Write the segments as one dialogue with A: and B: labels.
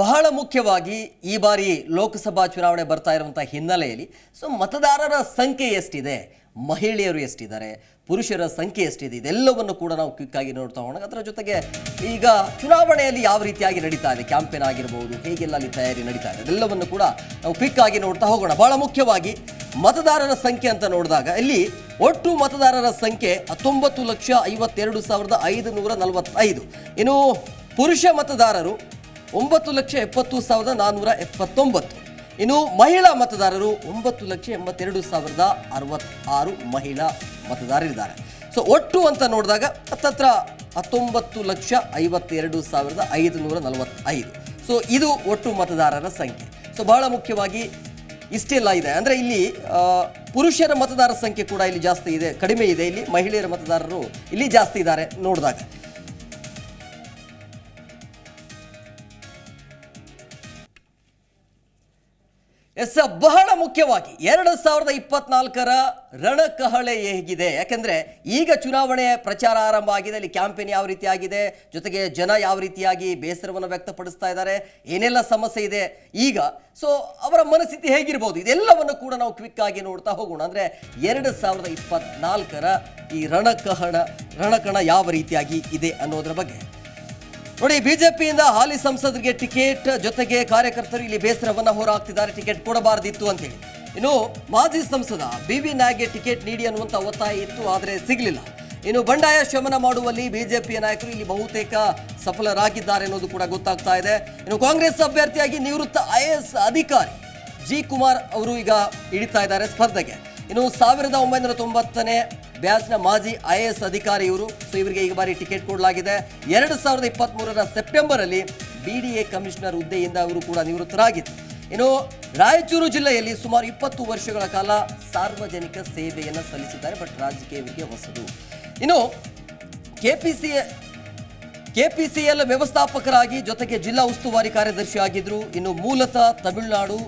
A: ಬಹಳ ಮುಖ್ಯವಾಗಿ ಈ ಬಾರಿ ಲೋಕಸಭಾ ಚುನಾವಣೆ ಬರ್ತಾ ಇರುವಂಥ ಹಿನ್ನೆಲೆಯಲ್ಲಿ ಸೊ ಮತದಾರರ ಸಂಖ್ಯೆ ಎಷ್ಟಿದೆ, ಮಹಿಳೆಯರು ಎಷ್ಟಿದ್ದಾರೆ, ಪುರುಷರ ಸಂಖ್ಯೆ ಎಷ್ಟಿದೆ, ಇದೆಲ್ಲವನ್ನು ಕೂಡ ನಾವು ಕ್ವಿಕ್ ಆಗಿ ನೋಡ್ತಾ ಹೋಗೋಣ. ಅದರ ಜೊತೆಗೆ ಈಗ ಚುನಾವಣೆಯಲ್ಲಿ ಯಾವ ರೀತಿಯಾಗಿ ನಡೀತಾ ಇದೆ ಕ್ಯಾಂಪೇನ್ ಆಗಿರ್ಬೋದು, ಹೇಗೆಲ್ಲ ಅಲ್ಲಿ ತಯಾರಿ ನಡೀತಾ ಇದೆ ಅದೆಲ್ಲವನ್ನು ಕೂಡ ನಾವು ಕ್ವಿಕ್ ಆಗಿ ನೋಡ್ತಾ ಹೋಗೋಣ. ಬಹಳ ಮುಖ್ಯವಾಗಿ ಮತದಾರರ ಸಂಖ್ಯೆ ಅಂತ ನೋಡಿದಾಗ, ಇಲ್ಲಿ ಒಟ್ಟು ಮತದಾರರ ಸಂಖ್ಯೆ ಹತ್ತೊಂಬತ್ತು ಲಕ್ಷ ಐವತ್ತೆರಡು ಸಾವಿರದ ಐದು ನೂರ ನಲವತ್ತೈದು. ಇನ್ನು ಪುರುಷ ಮತದಾರರು ಒಂಬತ್ತು ಲಕ್ಷ ಎಪ್ಪತ್ತು ಸಾವಿರದ ನಾನ್ನೂರ ಎಪ್ಪತ್ತೊಂಬತ್ತು. ಇನ್ನು ಮಹಿಳಾ ಮತದಾರರು ಒಂಬತ್ತು ಲಕ್ಷ ಎಂಬತ್ತೆರಡು ಸಾವಿರದ ಅರವತ್ತಾರು ಮಹಿಳಾ ಮತದಾರರಿದ್ದಾರೆ. ಸೊ ಒಟ್ಟು ಅಂತ ನೋಡಿದಾಗ ಹತ್ತತ್ರ ಹತ್ತೊಂಬತ್ತು ಲಕ್ಷ ಐವತ್ತೆರಡು ಸಾವಿರದ ಐದು ನೂರ ನಲವತ್ತೈದು. ಸೊ ಇದು ಒಟ್ಟು ಮತದಾರರ ಸಂಖ್ಯೆ. ಸೊ ಬಹಳ ಮುಖ್ಯವಾಗಿ ಇಷ್ಟೆಲ್ಲ ಇದೆ. ಅಂದರೆ ಇಲ್ಲಿ ಪುರುಷರ ಮತದಾರರ ಸಂಖ್ಯೆ ಕೂಡ ಇಲ್ಲಿ ಜಾಸ್ತಿ ಇದೆ, ಕಡಿಮೆ ಇದೆ. ಇಲ್ಲಿ ಮಹಿಳೆಯರ ಮತದಾರರು ಇಲ್ಲಿ ಜಾಸ್ತಿ ಇದ್ದಾರೆ ನೋಡಿದಾಗ. ಎಸ್ ಬಹಳ ಮುಖ್ಯವಾಗಿ ಎರಡು ಸಾವಿರದ ಇಪ್ಪತ್ನಾಲ್ಕರ ರಣಕಹಳೆ ಹೇಗಿದೆ. ಯಾಕೆಂದರೆ ಈಗ ಚುನಾವಣೆ ಪ್ರಚಾರ ಆರಂಭ ಆಗಿದೆ. ಇಲ್ಲಿ ಕ್ಯಾಂಪೇನ್ ಯಾವ ರೀತಿ ಆಗಿದೆ ಜೊತೆಗೆ ಜನ ಯಾವ ರೀತಿಯಾಗಿ ಬೇಸರವನ್ನು ವ್ಯಕ್ತಪಡಿಸ್ತಾ ಇದ್ದಾರೆ, ಏನೆಲ್ಲ ಸಮಸ್ಯೆ ಇದೆ ಈಗ. ಸೊ ಅವರ ಮನಸ್ಥಿತಿ ಹೇಗಿರ್ಬೋದು? ಇದೆಲ್ಲವನ್ನು ಕೂಡ ನಾವು ಕ್ವಿಕ್ ಆಗಿ ನೋಡ್ತಾ ಹೋಗೋಣ. ಅಂದರೆ ಎರಡು ಸಾವಿರದ ಇಪ್ಪತ್ನಾಲ್ಕರ ಈ ರಣಕಹಣ, ರಣಕಣ ಯಾವ ರೀತಿಯಾಗಿ ಇದೆ ಅನ್ನೋದ್ರ ಬಗ್ಗೆ. ನೋಡಿ, ಬಿಜೆಪಿಯಿಂದ ಹಾಲಿ ಸಂಸದರಿಗೆ ಟಿಕೆಟ್ ಜೊತೆಗೆ ಕಾರ್ಯಕರ್ತರು ಇಲ್ಲಿ ಬೇಸರವನ್ನ ಹೊರಹಾಕ್ತಿದ್ದಾರೆ ಟಿಕೆಟ್ ಕೊಡಬಾರದಿತ್ತು ಅಂತೇಳಿ ಇನ್ನು ಮಾಜಿ ಸಂಸದ ಬಿ ವಿ ನಾಯ್ಗೆ ಟಿಕೆಟ್ ನೀಡಿ ಅನ್ನುವಂಥ ಒತ್ತಾಯ ಇತ್ತು, ಆದರೆ ಸಿಗಲಿಲ್ಲ. ಇನ್ನು ಬಂಡಾಯ ಶಮನ ಮಾಡುವಲ್ಲಿ ಬಿಜೆಪಿಯ ನಾಯಕರು ಇಲ್ಲಿ ಬಹುತೇಕ ಸಫಲರಾಗಿದ್ದಾರೆ ಅನ್ನೋದು ಕೂಡ ಗೊತ್ತಾಗ್ತಾ ಇದೆ. ಇನ್ನು ಕಾಂಗ್ರೆಸ್ ಅಭ್ಯರ್ಥಿಯಾಗಿ ನಿವೃತ್ತ ಐ ಅಧಿಕಾರಿ ಜಿ ಕುಮಾರ್ ಅವರು ಈಗ ಇಳಿತಾ ಇದ್ದಾರೆ ಸ್ಪರ್ಧೆಗೆ. ಇನ್ನು ಸಾವಿರದ ಒಂಬೈನೂರ ತೊಂಬತ್ತನೇ ಬ್ಯಾಚ್ನ ಮಾಜಿ ಐ ಎ ಎಸ್ ಅಧಿಕಾರಿ ಇವರು ಸೊ ಇವರಿಗೆ ಈ ಬಾರಿ ಟಿಕೆಟ್ ಕೊಡಲಾಗಿದೆ. ಎರಡು ಸಾವಿರದ ಇಪ್ಪತ್ತ್ಮೂರರ ಸೆಪ್ಟೆಂಬರಲ್ಲಿ September B D A commissioner ಹುದ್ದೆಯಿಂದ ಅವರು ಕೂಡ ನಿವೃತ್ತರಾಗಿದ್ದರು. ಇನ್ನು ರಾಯಚೂರು ಜಿಲ್ಲೆಯಲ್ಲಿ ಸುಮಾರು ಇಪ್ಪತ್ತು ವರ್ಷಗಳ ಕಾಲ ಸಾರ್ವಜನಿಕ ಸೇವೆಯನ್ನು ಸಲ್ಲಿಸಿದ್ದಾರೆ, ಬಟ್ ರಾಜಕೀಯಕ್ಕೆ ಹೊಸದು. ಇನ್ನು ಕೆಪಿಸಿ ಎಲ್ ವ್ಯವಸ್ಥಾಪಕರಾಗಿ ಜೊತೆಗೆ ಜಿಲ್ಲಾ ಉಸ್ತುವಾರಿ ಕಾರ್ಯದರ್ಶಿ ಆಗಿದ್ರು. ಇನ್ನು ಮೂಲತಃ ತಮಿಳುನಾಡು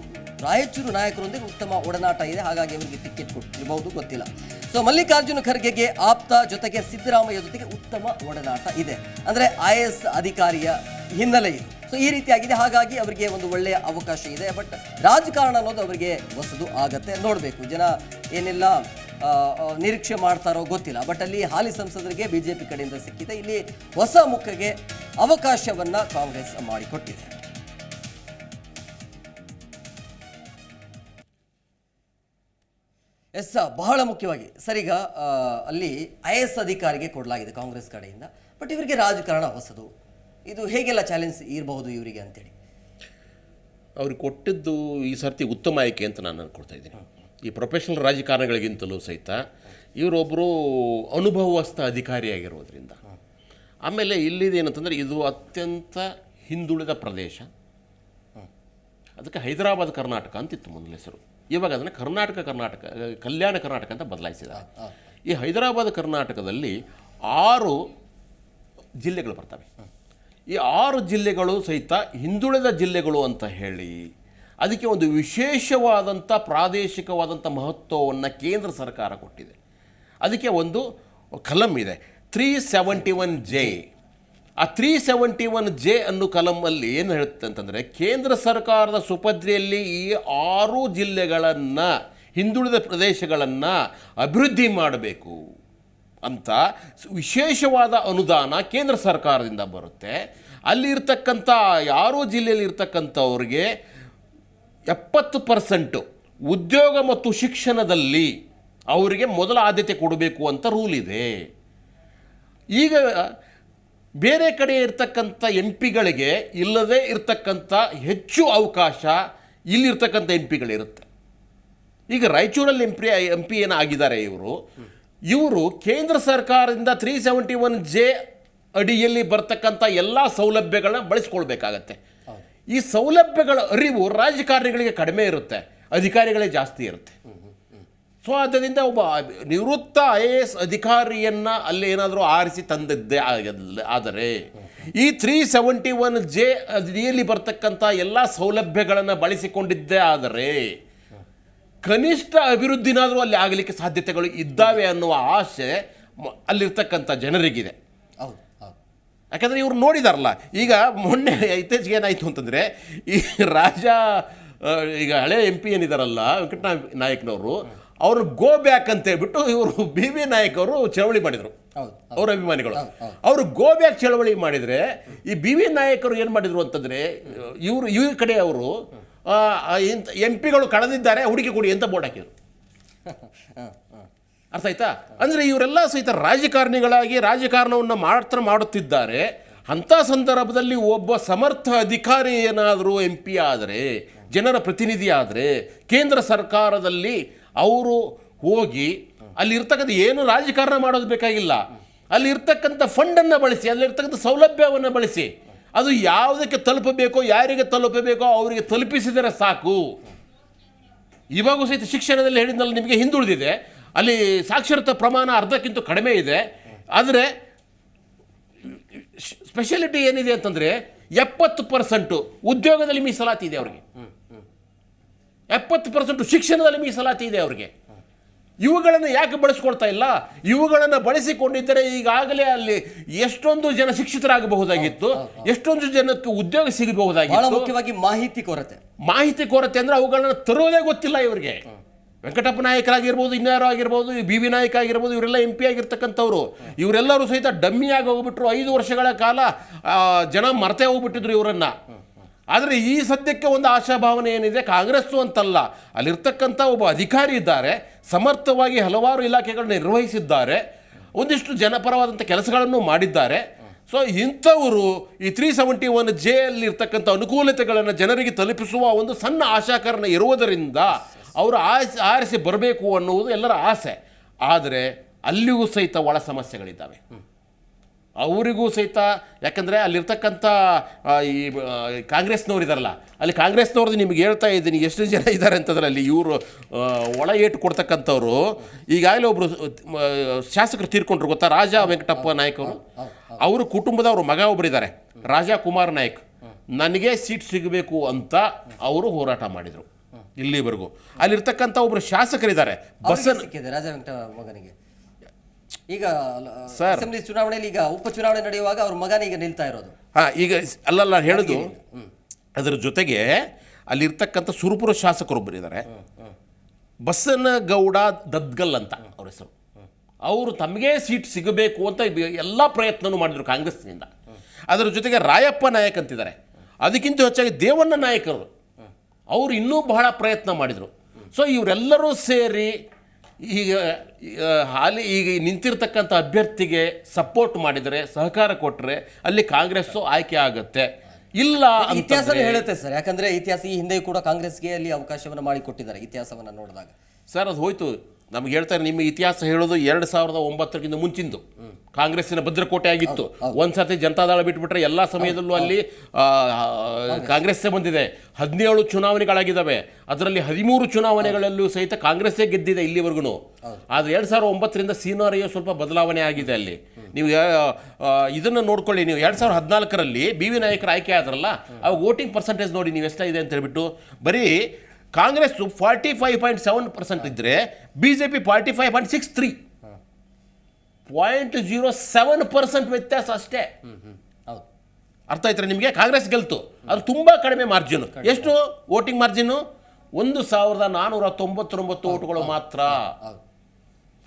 A: ರಾಯಚೂರು ನಾಯಕರೊಂದಿಗೆ ಉತ್ತಮ ಒಡನಾಟ ಇದೆ. ಹಾಗಾಗಿ ಅವರಿಗೆ ಟಿಕೆಟ್ ಕೊಟ್ಟಿರಬಹುದು, ಗೊತ್ತಿಲ್ಲ. ಸೊ ಮಲ್ಲಿಕಾರ್ಜುನ ಖರ್ಗೆಗೆ ಆಪ್ತ ಜೊತೆಗೆ ಸಿದ್ದರಾಮಯ್ಯ ಜೊತೆಗೆ ಉತ್ತಮ ಒಡನಾಟ ಇದೆ. ಅಂದರೆ ಐ ಎಸ್ ಅಧಿಕಾರಿಯ ಹಿನ್ನೆಲೆ ಇದು. ಸೊ ಈ ರೀತಿಯಾಗಿದೆ. ಹಾಗಾಗಿ ಅವರಿಗೆ ಒಂದು ಒಳ್ಳೆಯ ಅವಕಾಶ ಇದೆ. ಬಟ್ ರಾಜಕಾರಣ ಅನ್ನೋದು ಅವರಿಗೆ ಹೊಸದು ಆಗತ್ತೆ. ನೋಡಬೇಕು. ಜನ ಏನೆಲ್ಲ ನಿರೀಕ್ಷೆ ಮಾಡ್ತಾರೋ ಗೊತ್ತಿಲ್ಲ. ಬಟ್ ಅಲ್ಲಿ ಹಾಲಿ ಸಂಸದರಿಗೆ ಬಿಜೆಪಿ ಕಡೆಯಿಂದ ಸಿಕ್ಕಿದೆ. ಇಲ್ಲಿ ಹೊಸ ಮುಖಗೆ ಅವಕಾಶವನ್ನು ಕಾಂಗ್ರೆಸ್ ಮಾಡಿಕೊಟ್ಟಿದೆ. ಎಸ್ ಬಹಳ ಮುಖ್ಯವಾಗಿ. ಸರಿಗ ಅಲ್ಲಿ ಐ ಎಸ್ ಅಧಿಕಾರಿಗೆ ಕೊಡಲಾಗಿದೆ ಕಾಂಗ್ರೆಸ್ ಕಡೆಯಿಂದ. ಬಟ್ ಇವರಿಗೆ ರಾಜಕಾರಣ ಹೊಸದು. ಇದು ಹೇಗೆಲ್ಲ ಚಾಲೆಂಜ್ ಇರಬಹುದು ಇವರಿಗೆ ಅಂತೇಳಿ?
B: ಅವ್ರಿಗೆ ಕೊಟ್ಟಿದ್ದು ಈ ಸರ್ತಿ ಉತ್ತಮ ಆಯ್ಕೆ ಅಂತ ನಾನು ಅನ್ಕೊಳ್ತಾ ಇದ್ದೀನಿ. ಈ ಪ್ರೊಫೆಷನಲ್ ರಾಜಕಾರಣಗಳಿಗಿಂತಲೂ ಸಹಿತ ಇವರೊಬ್ಬರು ಅನುಭವಸ್ಥ ಅಧಿಕಾರಿಯಾಗಿರೋದ್ರಿಂದ ಆಮೇಲೆ ಇಲ್ಲಿದೇನಂತಂದರೆ ಇದು ಅತ್ಯಂತ ಹಿಂದುಳಿದ ಪ್ರದೇಶ. ಅದಕ್ಕೆ ಹೈದರಾಬಾದ್ ಕರ್ನಾಟಕ ಅಂತಿತ್ತು ಮೊದಲ ಹೆಸರು. ಇವಾಗ ಅದನ್ನು ಕರ್ನಾಟಕ ಕರ್ನಾಟಕ ಕಲ್ಯಾಣ ಕರ್ನಾಟಕ ಅಂತ ಬದಲಾಯಿಸಿದ್ದಾರೆ. ಈ ಹೈದರಾಬಾದ್ ಕರ್ನಾಟಕದಲ್ಲಿ ಆರು ಜಿಲ್ಲೆಗಳು ಬರ್ತವೆ. ಈ ಆರು ಜಿಲ್ಲೆಗಳು ಸಹಿತ ಹಿಂದುಳಿದ ಜಿಲ್ಲೆಗಳು ಅಂತ ಹೇಳಿ ಅದಕ್ಕೆ ಒಂದು ವಿಶೇಷವಾದಂಥ ಪ್ರಾದೇಶಿಕವಾದಂಥ ಮಹತ್ವವನ್ನು ಕೇಂದ್ರ ಸರ್ಕಾರ ಕೊಟ್ಟಿದೆ. ಅದಕ್ಕೆ ಒಂದು ಕಲಂ ಇದೆ. ತ್ರೀ ಸೆವೆಂಟಿ ಒನ್ ಜೆ ಆ ತ್ರೀ ಸೆವೆಂಟಿ ಒನ್ ಜೆ ಅನ್ನೋ ಕಲಮಲ್ಲಿ ಏನು ಹೇಳುತ್ತೆ ಅಂತಂದರೆ, ಕೇಂದ್ರ ಸರ್ಕಾರದ ಸುಪದ್ರಿಯಲ್ಲಿ ಈ ಆರು ಜಿಲ್ಲೆಗಳನ್ನು, ಹಿಂದುಳಿದ ಪ್ರದೇಶಗಳನ್ನು ಅಭಿವೃದ್ಧಿ ಮಾಡಬೇಕು ಅಂತ ವಿಶೇಷವಾದ ಅನುದಾನ ಕೇಂದ್ರ ಸರ್ಕಾರದಿಂದ ಬರುತ್ತೆ. ಅಲ್ಲಿರ್ತಕ್ಕಂಥ ಯಾರೋ ಜಿಲ್ಲೆಯಲ್ಲಿ ಇರ್ತಕ್ಕಂಥವ್ರಿಗೆ ಎಪ್ಪತ್ತು ಪರ್ಸೆಂಟು ಉದ್ಯೋಗ ಮತ್ತು ಶಿಕ್ಷಣದಲ್ಲಿ ಅವರಿಗೆ ಮೊದಲ ಆದ್ಯತೆ ಕೊಡಬೇಕು ಅಂತ ರೂಲ್ ಇದೆ. ಈಗ ಬೇರೆ ಕಡೆ ಇರ್ತಕ್ಕಂಥ ಎಂ ಪಿಗಳಿಗೆ ಇಲ್ಲದೇ ಇರ್ತಕ್ಕಂಥ ಹೆಚ್ಚು ಅವಕಾಶ ಇಲ್ಲಿರ್ತಕ್ಕಂಥ ಎಂ ಪಿಗಳಿರುತ್ತೆ. ಈಗ ರಾಯಚೂರಲ್ಲಿ ಎಂ ಪಿ ಎಂ ಪಿ ಏನಾಗಿದ್ದಾರೆ ಇವರು. ಇವರು ಕೇಂದ್ರ ಸರ್ಕಾರದಿಂದ ತ್ರೀ ಸೆವೆಂಟಿ ಒನ್ ಜೆ ಅಡಿಯಲ್ಲಿ ಬರ್ತಕ್ಕಂಥ ಎಲ್ಲ ಸೌಲಭ್ಯಗಳನ್ನ ಬಳಸ್ಕೊಳ್ಬೇಕಾಗತ್ತೆ. ಈ ಸೌಲಭ್ಯಗಳ ಅರಿವು ರಾಜಕಾರಣಿಗಳಿಗೆ ಕಡಿಮೆ ಇರುತ್ತೆ, ಅಧಿಕಾರಿಗಳೇ ಜಾಸ್ತಿ ಇರುತ್ತೆ. ಸೊ ಆದ್ದರಿಂದ ಒಬ್ಬ ನಿವೃತ್ತ ಐ ಎ ಎಸ್ ಅಧಿಕಾರಿಯನ್ನು ಅಲ್ಲಿ ಏನಾದರೂ ಆರಿಸಿ ತಂದದ್ದೇ ಆಗಲ್ಲ- ಆದರೆ ಈ ತ್ರೀ ಸೆವೆಂಟಿ ಒನ್ ಜೆ ಅಡಿಯಲ್ಲಿ ಬರ್ತಕ್ಕಂಥ ಎಲ್ಲ ಸೌಲಭ್ಯಗಳನ್ನು ಬಳಸಿಕೊಂಡಿದ್ದೇ ಆದರೆ ಕನಿಷ್ಠ ಅಭಿವೃದ್ಧಿನಾದರೂ ಅಲ್ಲಿ ಆಗಲಿಕ್ಕೆ ಸಾಧ್ಯತೆಗಳು ಇದ್ದಾವೆ ಅನ್ನುವ ಆಸೆ ಅಲ್ಲಿರ್ತಕ್ಕಂಥ ಜನರಿಗಿದೆ.
A: ಹೌದು ಹೌದು.
B: ಯಾಕಂದರೆ ಇವ್ರು ನೋಡಿದಾರಲ್ಲ ಈಗ ಮೊನ್ನೆ ಇತ್ತೀಚೆಗೆ ಏನಾಯಿತು ಅಂತಂದರೆ ಈ ರಾಜ ಈಗ ಹಳೆ ಎಂ ಪಿ ಏನಿದಾರಲ್ಲ ವೆಂಕಟ ನಾಯಕನವರು ಅವರು ಗೋ ಬ್ಯಾಕ್ ಅಂತ ಹೇಳ್ಬಿಟ್ಟು ಇವರು ಬಿ ಬಿ ನಾಯಕ್ ಅವರು ಚಳವಳಿ ಮಾಡಿದರು. ಅವ್ರ ಅಭಿಮಾನಿಗಳು. ಅವರು ಗೋ ಬ್ಯಾಕ್ ಚಳವಳಿ ಮಾಡಿದರೆ ಈ ಬಿ ವಿ ನಾಯಕರು ಏನು ಮಾಡಿದರು ಅಂತಂದರೆ ಇವರು ಇವ್ರ ಕಡೆ ಅವರು ಎಂ ಪಿಗಳು ಕಳೆದಿದ್ದಾರೆ ಹುಡುಕಿ ಕೊಡಿ ಅಂತ ಬೋರ್ಡ್ ಹಾಕಿದ್ರು. ಅರ್ಥ ಆಯ್ತಾ? ಅಂದರೆ ಇವರೆಲ್ಲ ಸಹಿತ ರಾಜಕಾರಣಿಗಳಾಗಿ ರಾಜಕಾರಣವನ್ನು ಮಾತ್ರ ಮಾಡುತ್ತಿದ್ದಾರೆ. ಅಂಥ ಸಂದರ್ಭದಲ್ಲಿ ಒಬ್ಬ ಸಮರ್ಥ ಅಧಿಕಾರಿ ಏನಾದರೂ ಎಂ ಪಿ ಆದರೆ ಜನರ ಪ್ರತಿನಿಧಿ ಆದರೆ ಕೇಂದ್ರ ಸರ್ಕಾರದಲ್ಲಿ ಅವರು ಹೋಗಿ ಅಲ್ಲಿ ಇರ್ತಕ್ಕಂಥ ಏನು ರಾಜಕಾರಣ ಮಾಡೋದು ಬೇಕಾಗಿಲ್ಲ. ಅಲ್ಲಿ ಇರ್ತಕ್ಕಂಥ ಫಂಡನ್ನು ಬಳಸಿ ಅಲ್ಲಿರ್ತಕ್ಕಂಥ ಸೌಲಭ್ಯವನ್ನು ಬಳಸಿ. ಅದು ಯಾವುದಕ್ಕೆ ತಲುಪಬೇಕೋ, ಯಾರಿಗೆ ತಲುಪಬೇಕೋ ಅವರಿಗೆ ತಲುಪಿಸಿದರೆ ಸಾಕು. ಇವಾಗೂ ಸಹಿತ ಶಿಕ್ಷಣದಲ್ಲಿ ಹೇಳಿದ್ನಲ್ಲಿ, ನಿಮಗೆ ಹಿಂದುಳಿದಿದೆ. ಅಲ್ಲಿ ಸಾಕ್ಷರತಾ ಪ್ರಮಾಣ ಅರ್ಧಕ್ಕಿಂತ ಕಡಿಮೆ ಇದೆ. ಆದರೆ, ಸ್ಪೆಷಾಲಿಟಿ ಏನಿದೆ ಅಂತಂದರೆ ಎಪ್ಪತ್ತು ಪರ್ಸೆಂಟು ಉದ್ಯೋಗದಲ್ಲಿ ಮೀಸಲಾತಿ ಇದೆ ಅವರಿಗೆ. ಎಪ್ಪತ್ತು ಪರ್ಸೆಂಟು ಶಿಕ್ಷಣದಲ್ಲಿ ಮೀಸಲಾತಿ ಇದೆ ಅವರಿಗೆ. ಇವುಗಳನ್ನು ಯಾಕೆ ಬಳಸ್ಕೊಳ್ತಾ ಇಲ್ಲ? ಇವುಗಳನ್ನು ಬಳಸಿಕೊಂಡಿದ್ದರೆ ಈಗಾಗಲೇ ಅಲ್ಲಿ ಎಷ್ಟೊಂದು ಜನ ಶಿಕ್ಷಿತರಾಗಬಹುದಾಗಿತ್ತು ಎಷ್ಟೊಂದು ಜನಕ್ಕೆ ಉದ್ಯೋಗ ಸಿಗಬಹುದಾಗಿತ್ತು.
A: ಮುಖ್ಯವಾಗಿ ಮಾಹಿತಿ ಕೊರತೆ.
B: ಮಾಹಿತಿ ಕೊರತೆ ಅಂದ್ರೆ ಅವುಗಳನ್ನು ತರುವುದೇ ಗೊತ್ತಿಲ್ಲ ಇವರಿಗೆ. ವೆಂಕಟಪ್ಪ ನಾಯಕರಾಗಿರ್ಬೋದು ಇನ್ಯಾರು ಆಗಿರ್ಬೋದು ಬಿ ವಿ ನಾಯಕ ಆಗಿರ್ಬೋದು ಇವರೆಲ್ಲ ಎಂ ಪಿ ಆಗಿರ್ತಕ್ಕಂಥವ್ರು. ಇವರೆಲ್ಲರೂ ಸಹಿತ ಡಮ್ಮಿಯಾಗಿ ಹೋಗ್ಬಿಟ್ರು. ಐದು ವರ್ಷಗಳ ಕಾಲ ಜನ ಮರ್ತೇ ಹೋಗ್ಬಿಟ್ಟಿದ್ರು ಇವರನ್ನ. ಆದರೆ ಈ ಸದ್ಯಕ್ಕೆ ಒಂದು ಆಶಾಭಾವನೆ ಏನಿದೆ? ಕಾಂಗ್ರೆಸ್ಸು ಅಂತಲ್ಲ. ಅಲ್ಲಿರ್ತಕ್ಕಂಥ ಒಬ್ಬ ಅಧಿಕಾರಿ ಇದ್ದಾರೆ. ಸಮರ್ಥವಾಗಿ ಹಲವಾರು ಇಲಾಖೆಗಳನ್ನು ನಿರ್ವಹಿಸಿದ್ದಾರೆ. ಒಂದಿಷ್ಟು ಜನಪರವಾದಂಥ ಕೆಲಸಗಳನ್ನು ಮಾಡಿದ್ದಾರೆ. ಸೊ ಇಂಥವರು ಈ ತ್ರೀ ಸೆವೆಂಟಿ ಒನ್ ಜೆ ಅಲ್ಲಿ ಇರ್ತಕ್ಕಂಥ ಅನುಕೂಲತೆಗಳನ್ನು ಜನರಿಗೆ ತಲುಪಿಸುವ ಒಂದು ಸಣ್ಣ ಆಶಾಕರಣ ಇರುವುದರಿಂದ ಅವರು ಆರಿಸಿ ಆರಿಸಿ ಬರಬೇಕು ಅನ್ನುವುದು ಎಲ್ಲರ ಆಸೆ. ಆದರೆ ಅಲ್ಲಿಯೂ ಸಹಿತ ಒಳ ಸಮಸ್ಯೆಗಳಿದ್ದಾವೆ. ಅವರಿಗೂ ಸಹಿತ ಯಾಕಂದರೆ ಅಲ್ಲಿರ್ತಕ್ಕಂಥ ಈ ಕಾಂಗ್ರೆಸ್ನವ್ರು ಇದಾರಲ್ಲ ಅಲ್ಲಿ ಕಾಂಗ್ರೆಸ್ನವ್ರದ್ದು ನಿಮ್ಗೆ ಹೇಳ್ತಾ ಇದ್ದೀನಿ ಎಷ್ಟು ಜನ ಇದ್ದಾರೆ ಅಂತಂದ್ರೆ ಅಲ್ಲಿ ಇವರು ಒಳ ಏಟು ಕೊಡ್ತಕ್ಕಂಥವ್ರು. ಈಗಾಗಲೇ ಒಬ್ಬರು ಶಾಸಕರು ತೀರ್ಕೊಂಡ್ರು ಗೊತ್ತಾ? ರಾಜ ವೆಂಕಟಪ್ಪ ನಾಯಕ್ ಅವರು. ಅವ್ರ ಕುಟುಂಬದವ್ರ ಮಗ ಒಬ್ಬರಿದ್ದಾರೆ ರಾಜಾ ಕುಮಾರ್ ನಾಯಕ್. ನನಗೆ ಸೀಟ್ ಸಿಗಬೇಕು ಅಂತ ಅವರು ಹೋರಾಟ ಮಾಡಿದರು ಇಲ್ಲಿವರೆಗೂ. ಅಲ್ಲಿರ್ತಕ್ಕಂಥ ಒಬ್ಬರು ಶಾಸಕರಿದ್ದಾರೆ ಬಸ್ಸನ್
A: ಅವ್ರಿಗೆ ಸಿಕ್ಕಿದೆ ರಾಜ ವೆಂಕಟ ಮಗನಿಗೆ. ಈಗ. ಅಸೆಂಬ್ಲಿ ಚುನಾವಣೆಯಲ್ಲಿ ಈಗ ಉಪಚುನಾವಣೆ ನಡೆಯುವಾಗ ಅವ್ರ ಮಗನ ಈಗ ನಿಲ್ತಾ ಇರೋದು.
B: ಹಾ ಈಗ ಅಲ್ಲಲ್ಲ ಹೇಳುದು. ಅದರ ಜೊತೆಗೆ ಅಲ್ಲಿರ್ತಕ್ಕಂಥ ಸುರಪುರ ಶಾಸಕರೊಬ್ಬರು ಇದ್ದಾರೆ ಬಸನಗೌಡ ದದ್ಗಲ್ ಅಂತ ಅವ್ರ ಹೆಸರು. ಅವರು ತಮಗೆ ಸೀಟ್ ಸಿಗಬೇಕು ಅಂತ ಎಲ್ಲ ಪ್ರಯತ್ನನೂ ಮಾಡಿದರು ಕಾಂಗ್ರೆಸ್ನಿಂದ ಅದರ ಜೊತೆಗೆ ರಾಯಪ್ಪ ನಾಯಕ್ ಅಂತಿದ್ದಾರೆ. ಅದಕ್ಕಿಂತ ಹೆಚ್ಚಾಗಿ ದೇವಣ್ಣ ನಾಯಕರು. ಅವರು ಇನ್ನೂ ಬಹಳ ಪ್ರಯತ್ನ ಮಾಡಿದರು. ಸೊ ಇವರೆಲ್ಲರೂ ಸೇರಿ ಈಗ ಹಾಲಿ ಈಗ ನಿಂತಿರ್ತಕ್ಕಂಥ ಅಭ್ಯರ್ಥಿಗೆ ಸಪೋರ್ಟ್ ಮಾಡಿದರೆ ಸಹಕಾರ ಕೊಟ್ಟರೆ ಅಲ್ಲಿ ಕಾಂಗ್ರೆಸ್ಸು ಆಯ್ಕೆ ಆಗುತ್ತೆ. ಇಲ್ಲ ಇತಿಹಾಸ
A: ಹೇಳುತ್ತೆ ಸರ್. ಯಾಕಂದರೆ ಇತಿಹಾಸ ಈ ಹಿಂದೆ ಕೂಡ ಕಾಂಗ್ರೆಸ್ಗೆ ಅಲ್ಲಿ ಅವಕಾಶವನ್ನು ಮಾಡಿ ಕೊಟ್ಟಿದ್ದಾರೆ ಇತಿಹಾಸವನ್ನ ನೋಡಿದಾಗ.
B: ಸರ್ ಅದು ಹೋಯ್ತು. ನಮ್ಗೆ ಹೇಳ್ತಾರೆ ನಿಮ್ಮ ಇತಿಹಾಸ ಹೇಳೋದು ಎರಡು ಸಾವಿರದ ಒಂಬತ್ತಕ್ಕಿಂತ ಮುಂಚಿಂದು. ಕಾಂಗ್ರೆಸ್ಸಿನ ಭದ್ರಕೋಟೆ ಆಗಿತ್ತು ಒಂದ್ಸತಿ ಜನತಾದಳ ಬಿಟ್ಬಿಟ್ರೆ ಎಲ್ಲ ಸಮಯದಲ್ಲೂ ಅಲ್ಲಿ ಕಾಂಗ್ರೆಸ್ಸೇ ಬಂದಿದೆ. ಹದಿನೇಳು ಚುನಾವಣೆಗಳಾಗಿದ್ದಾವೆ. ಅದರಲ್ಲಿ ಹದಿಮೂರು ಚುನಾವಣೆಗಳಲ್ಲೂ ಸಹಿತ ಕಾಂಗ್ರೆಸ್ಸೇ ಗೆದ್ದಿದೆ ಇಲ್ಲಿವರೆಗೂ. ಆದರೆ ಎರಡು ಸಾವಿರದ ಒಂಬತ್ತರಿಂದ ಸೀನಾರಿಯೋ ಸ್ವಲ್ಪ ಬದಲಾವಣೆ ಆಗಿದೆ ಅಲ್ಲಿ. ನೀವು ಇದನ್ನು ನೋಡ್ಕೊಳ್ಳಿ. ನೀವು ಎರಡು ಸಾವಿರದ ಹದಿನಾಲ್ಕರಲ್ಲಿ ಬಿ ವಿ ನಾಯಕರ ಆಯ್ಕೆ ಆದ್ರಲ್ಲ ಅವಾಗ ವೋಟಿಂಗ್ ಪರ್ಸೆಂಟೇಜ್ ನೋಡಿ ನೀವು ಎಷ್ಟಿದೆ ಅಂತ ಹೇಳ್ಬಿಟ್ಟು ಬರೀ Congress forty five point seven percent ಇದ್ದರೆ B J P forty five point six three. Point zero seven percent ವ್ಯತ್ಯಾಸ ಅಷ್ಟೇ.
A: ಹೌದು.
B: ಅರ್ಥ ಆಯ್ತಾರೆ ನಿಮಗೆ? ಕಾಂಗ್ರೆಸ್ ಗೆಲ್ತು. ಅದು ತುಂಬ ಕಡಿಮೆ ಮಾರ್ಜಿನ್ ಎಷ್ಟು ವೋಟಿಂಗ್ ಮಾರ್ಜಿನ್ ಒಂದು ಸಾವಿರದ ನಾನ್ನೂರ ತೊಂಬತ್ತೊಂಬತ್ತು ಓಟುಗಳು ಮಾತ್ರ.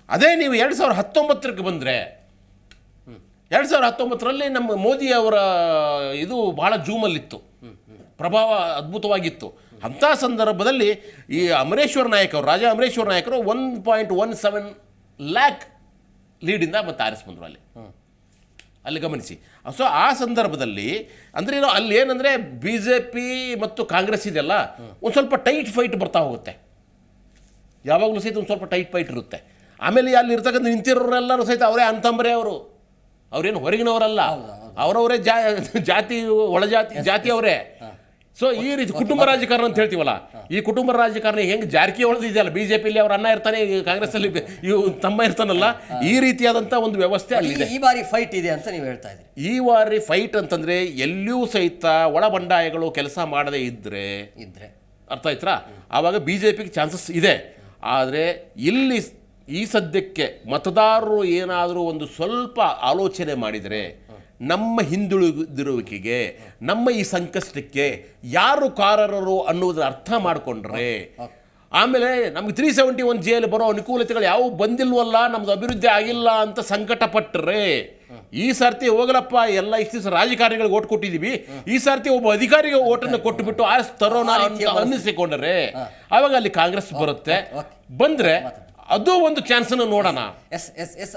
B: ಅದೇ ನೀವು ಎರಡು ಸಾವಿರದ ಹತ್ತೊಂಬತ್ತರಕ್ಕೆ ಬಂದರೆ ಎರಡು ಸಾವಿರದ ಹತ್ತೊಂಬತ್ತರಲ್ಲಿ ನಮ್ಮ ಮೋದಿ ಅವರ ಇದು ಬಹಳ ಜೂಮಲ್ಲಿತ್ತು. ಪ್ರಭಾವ ಅದ್ಭುತವಾಗಿತ್ತು. ಅಂಥ ಸಂದರ್ಭದಲ್ಲಿ ಈ ಅಮರೇಶ್ವರ ನಾಯಕ್ ಅವರು ರಾಜಾ ಅಮರೇಶ್ವರ ನಾಯಕರು one point one seven lakh ಲೀಡಿಂದ ಮತ್ತೆ ಆರಿಸಿ ಬಂದರು ಅಲ್ಲಿ. ಅಲ್ಲಿ ಗಮನಿಸಿ. ಸೊ ಆ ಸಂದರ್ಭದಲ್ಲಿ ಅಂದರೆ ಏನೋ ಅಲ್ಲಿ ಏನಂದರೆ ಬಿ ಜೆ ಪಿ ಮತ್ತು ಕಾಂಗ್ರೆಸ್ ಇದೆಲ್ಲ ಒಂದು ಸ್ವಲ್ಪ ಟೈಟ್ ಫೈಟ್ ಬರ್ತಾ ಹೋಗುತ್ತೆ. ಯಾವಾಗಲೂ ಸಹಿತ ಒಂದು ಸ್ವಲ್ಪ ಟೈಟ್ ಫೈಟ್ ಇರುತ್ತೆ. ಆಮೇಲೆ ಅಲ್ಲಿ ಇರ್ತಕ್ಕಂಥ ನಿಂತಿರೋರೆಲ್ಲರೂ ಸಹಿತ ಅವರೇ ಅಂತಂಬರೇ ಅವರು. ಅವ್ರೇನು ಹೊರಗಿನವರಲ್ಲ. ಅವರವರೇ ಜಾ ಜಾತಿ ಒಳಜಾತಿ ಜಾತಿ ಅವರೇ ಸೊ ಈ ರೀತಿ ಕುಟುಂಬ ರಾಜಕಾರಣ ಅಂತ ಹೇಳ್ತೀವಲ್ಲ ಈ ಕುಟುಂಬ ರಾಜಕಾರಣ ಹೆಂಗೆ ಜಾರಕಿಹೊಳಿ ಇದೆಯಲ್ಲ ಬಿ ಜೆ ಪಿಲಿ ಅವ್ರ ಅಣ್ಣ ಇರ್ತಾನೆ ಕಾಂಗ್ರೆಸ್ಸಲ್ಲಿ ಇವು ತಮ್ಮ ಇರ್ತಾನಲ್ಲ ಈ ರೀತಿಯಾದಂಥ ಒಂದು ವ್ಯವಸ್ಥೆ
A: ಅಲ್ಲಿ
B: ಅಲ್ಲಿದೆ
A: ಈ ಬಾರಿ ಫೈಟ್ ಇದೆ ಅಂತ ನೀವು ಹೇಳ್ತಾ ಇದ್ದೀರಿ.
B: ಈ ಬಾರಿ ಫೈಟ್ ಅಂತಂದ್ರೆ ಎಲ್ಲಿಯೂ ಸಹಿತ ಒಳ ಬಂಡಾಯಗಳು ಕೆಲಸ ಮಾಡದೇ ಇದ್ದರೆ
A: ಇದ್ದರೆ
B: ಅರ್ಥ ಆಯ್ತಾ ಆವಾಗ ಬಿ ಜೆ ಪಿಗೆ ಚಾನ್ಸಸ್ ಇದೆ. ಆದರೆ ಇಲ್ಲಿ ಈ ಸದ್ಯಕ್ಕೆ ಮತದಾರರು ಏನಾದರೂ ಒಂದು ಸ್ವಲ್ಪ ಆಲೋಚನೆ ಮಾಡಿದರೆ ನಮ್ಮ ಹಿಂದುಳಿದಿರುವಿಕೆಗೆ ನಮ್ಮ ಈ ಸಂಕಷ್ಟಕ್ಕೆ ಯಾರು ಕಾರರರು ಅನ್ನೋದ್ರ ಅರ್ಥ ಮಾಡಿಕೊಂಡ್ರೆ ಆಮೇಲೆ ನಮ್ಗೆ ತ್ರೀ ಸೆವೆಂಟಿ ಒನ್ ಜಿಯಲ್ಲಿ ಬರೋ ಅನುಕೂಲತೆಗಳು ಯಾವ ಬಂದಿಲ್ವಲ್ಲ ನಮ್ದು ಅಭಿವೃದ್ಧಿ ಆಗಿಲ್ಲ ಅಂತ ಸಂಕಟ ಪಟ್ಟರೆ ಈ ಸರ್ತಿ ಹೋಗಲಪ್ಪ ಎಲ್ಲ ಇಷ್ಟು ದಿವಸ ರಾಜಕಾರಣಿಗಳಿಗೆ ಓಟ್ ಕೊಟ್ಟಿದ್ದೀವಿ ಈ ಸರ್ತಿ ಒಬ್ಬ ಅಧಿಕಾರಿಗೆ ಓಟನ್ನು ಕೊಟ್ಟುಬಿಟ್ಟು ಆ ತರೋಣ ಅನ್ನಿಸಿಕೊಂಡ್ರೆ ಅವಾಗ ಅಲ್ಲಿ ಕಾಂಗ್ರೆಸ್ ಬರುತ್ತೆ. ಬಂದ್ರೆ ಅದು ಒಂದು ಚಾನ್ಸನ್ನು ನೋಡೋಣ.
A: S S S